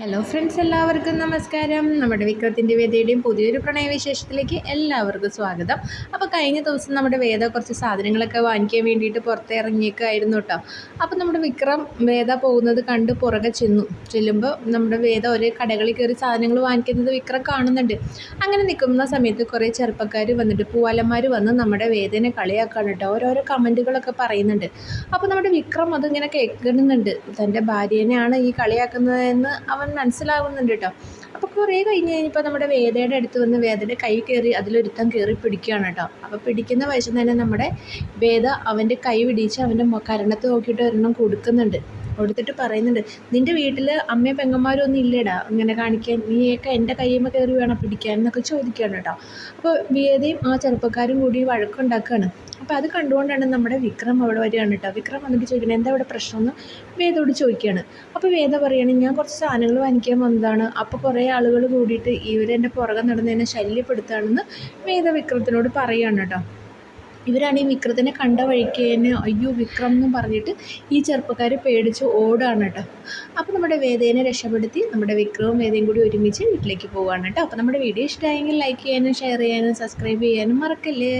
Hello friends എല്ലാവർക്കും നമസ്കാരം. നമ്മുടെ വിക്രത്തിന്റെ വേദയുടെയും പുതിയൊരു പ്രണയവിശേഷത്തിലേക്ക് എല്ലാവർക്കും സ്വാഗതം. അപ്പോൾ കഴിഞ്ഞ ദിവസം നമ്മുടെ വേദ കുറച്ച് സാധനങ്ങളൊക്കെ വാങ്ങിക്കാൻ വേണ്ടിയിട്ട് പുറത്തിറങ്ങിയേക്കായിരുന്നു കേട്ടോ. അപ്പോൾ നമ്മുടെ വിക്രം വേദ പോകുന്നത് കണ്ട് പുറകെ ചെന്നു. ചെല്ലുമ്പോൾ നമ്മുടെ വേദ ഒരേ കടകളിൽ കയറി സാധനങ്ങൾ വാങ്ങിക്കുന്നത് വിക്രം കാണുന്നുണ്ട്. അങ്ങനെ നിൽക്കുന്ന സമയത്ത് കുറേ ചെറുപ്പക്കാർ വന്നിട്ട് പൂവാലന്മാർ വന്ന് നമ്മുടെ വേദനെ കളിയാക്കാണ് കേട്ടോ. ഓരോരോ കമന്റുകളൊക്കെ പറയുന്നുണ്ട്. അപ്പോൾ നമ്മുടെ വിക്രം അതിങ്ങനെ കേൾക്കുന്നുണ്ട്. തന്റെ ഭാര്യേനെയാണ് ഈ കളിയാക്കുന്നതെന്ന് അവൻ മനസ്സിലാവുന്നുണ്ട് കേട്ടോ അപ്പോൾ കുറേ കഴിഞ്ഞ് കഴിഞ്ഞപ്പോൾ നമ്മുടെ വേദയുടെ അടുത്ത് വന്ന് വേദയുടെ കൈ കയറി അതിലൊരുത്തം കയറി പിടിക്കുകയാണ് കേട്ടോ അപ്പോൾ പിടിക്കുന്ന വശം തന്നെ നമ്മുടെ വേദ അവന്റെ കൈ പിടിച്ച് അവന്റെ കരണത്ത് നോക്കിയിട്ട് ഒരെണ്ണം കൊടുക്കുന്നുണ്ട്. കൊടുത്തിട്ട് പറയുന്നുണ്ട്. നിന്റെ വീട്ടിൽ അമ്മയും പെങ്ങന്മാരും ഒന്നും ഇല്ലടാ? ഇങ്ങനെ കാണിക്കാൻ നീയൊക്കെ എന്റെ കയ്യുമ്മ കയറി വേണം പിടിക്കാൻ എന്നൊക്കെ ചോദിക്കുകയാണ് കേട്ടോ. അപ്പോൾ വേദയും ആ ചെറുപ്പക്കാരും കൂടി വഴക്കുണ്ടാക്കുകയാണ്. അപ്പോൾ അത് കണ്ടുകൊണ്ടാണ് നമ്മുടെ വിക്രം അവിടെ വരികയാണ് കേട്ടോ. വിക്രം വന്നിട്ട് ചോദിക്കുന്നത് എന്താ ഇവിടെ പ്രശ്നമെന്ന്? വേദയോട് ചോദിക്കുകയാണ്. അപ്പോൾ വേദ പറയുകയാണ് ഞാൻ കുറച്ച് സാധനങ്ങൾ വാങ്ങിക്കാൻ വന്നതാണ്. അപ്പോൾ കുറേ ആളുകൾ കൂടിയിട്ട് ഇവരെന്റെ പുറകെ നടന്നതിനെ ശല്യപ്പെടുത്തുകയാണെന്ന് വേദ വിക്രത്തിനോട് പറയുകയാണ് കേട്ടോ. ഇവരാണ് വിക്രത്തിനെ കണ്ട വഴിക്ക് തന്നെ അയ്യോ വിക്രം എന്ന് പറഞ്ഞിട്ട് ഈ ചെറുപ്പക്കാർ പേടിച്ച് ഓടുകയാണ് കേട്ടോ. അപ്പോൾ നമ്മുടെ വേദേനെ രക്ഷപ്പെടുത്തി നമ്മുടെ വിക്രവും വേദയും കൂടി ഒരുമിച്ച് വീട്ടിലേക്ക് പോവുകയാണ് കേട്ടോ. അപ്പോൾ നമ്മുടെ വീഡിയോ ഇഷ്ടമായെങ്കിൽ ലൈക്ക് ചെയ്യാനും ഷെയർ ചെയ്യാനും സബ്സ്ക്രൈബ് ചെയ്യാനും മറക്കല്ലേ?